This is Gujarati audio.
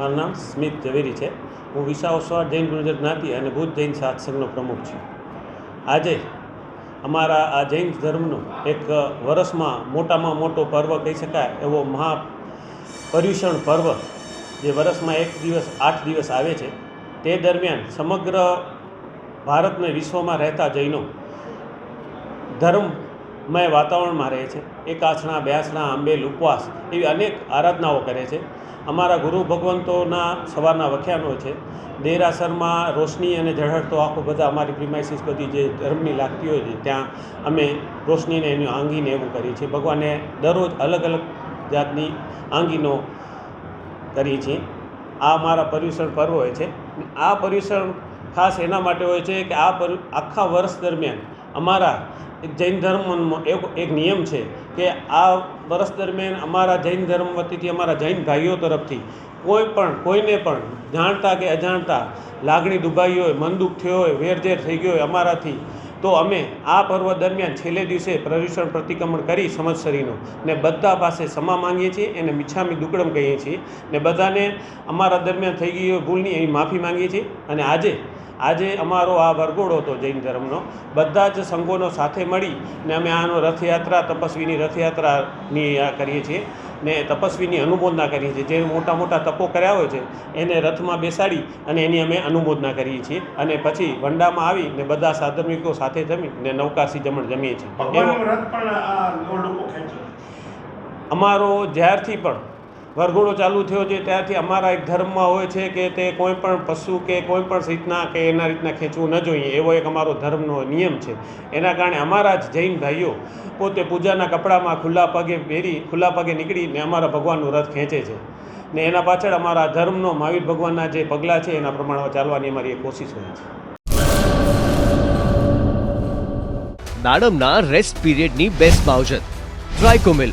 મારું નામ સ્મિત ઝવેરી છે. હું વિસાવસ્વા જૈન ગુર્જર જ્ઞાતિ અને ભુજ જૈન સત્સંગનો પ્રમુખ છું. આજે અમારા આ જૈન ધર્મનો એક વર્ષમાં મોટામાં મોટો પર્વ કહી શકાય એવો મહા પર્યુષણ પર્વ જે વર્ષમાં એક દિવસ, આઠ દિવસ આવે છે. તે દરમિયાન સમગ્ર ભારતને વિશ્વમાં રહેતા જૈનો ધર્મમય વાતાવરણમાં રહે છે. એકાસણા બ્યાસણા આંબેલ ઉપવાસ એવી અનેક આરાધનાઓ કરે છે. અમારા ગુરુ ભગવંતોના સવારના વખ્યાનો છે. દેરાસરમાં રોશની અને ઝળહળતો આખો બધા અમારી પ્રિમાઇસીસ બધી જે ધર્મની લાગતી હોય છે, ત્યાં અમે રોશનીને એની આંગીને એવું કરીએ છીએ. ભગવાને દરરોજ અલગ અલગ જાતની આંગીનો કરીએ છીએ. આ અમારા પર્યુષણ પર્વ હોય છે. આ પર્યુષણ ખાસ એના માટે હોય છે કે આ પર આખા વર્ષ દરમિયાન અમારા જૈન ધર્મમાં એક એક નિયમ છે કે આ વર્ષ દરમિયાન અમારા જૈન ધર્મ વતીથી અમારા જૈન ભાઈઓ તરફથી કોઈ પણ, કોઈને પણ જાણતા કે અજાણતા લાગણી દુભાઈ હોય, મન દુઃખ થયો હોય, વેરઝેર થઈ ગયો હોય અમારાથી, તો અમે આ પર્વ દરમિયાન છેલ્લે દિવસે પ્રદૂષણ પ્રતિક્રમણ કરી સમજસરીનો ને બધા પાસે ક્ષમા માંગીએ છીએ એને મિચ્છામી દુકડમ કહીએ છીએ ને બધાને અમારા દરમિયાન થઈ ગઈ ભૂલની એવી માફી માંગીએ છીએ અને આજે આજે અમારો આ વરઘોડો હતો જૈન ધર્મનો. બધા જ સંઘોનો સાથે મળી ને અમે આનો રથયાત્રા તપસ્વીની રથયાત્રાની આ કરીએ છીએ ને તપસ્વીની અનુમોદના કરીએ છીએ. જે મોટા મોટા તપો કર્યા હોય છે એને રથમાં બેસાડી અને એની અમે અનુમોદના કરીએ છીએ. અને પછી વંડામાં આવી ને બધા સાધર્મિકો સાથે જમી ને નવકાશી જમણ જમીએ છીએ. અમારો જ્યારથી પણ વરઘોડો ચાલુ થયો છે. ત્યારથી અમારા એક ધર્મમાં હોય છે કે તે કોઈ પણ પશુ કે કોઈ પણ રીતના કે એના રીતના ખેંચવું ન જોઈએ. એવો એક અમારો ધર્મનો નિયમ છે. એના કારણે અમારા જ જૈન ભાઈઓ પોતે પૂજાના કપડામાં ખુલ્લા પગે પહેરી, ખુલ્લા પગે નીકળીને અમારા ભગવાનનું રથ ખેંચે છે. ને એના પાછળ અમારા ધર્મનો મહાવીર ભગવાનના જે પગલાં છે એના પ્રમાણે ચાલવાની અમારી એક કોશિશ હોય છે. દાડમના રેસ્ટ પીરિયડની બેસ્ટ માવજત ટ્રાઇકોમિલ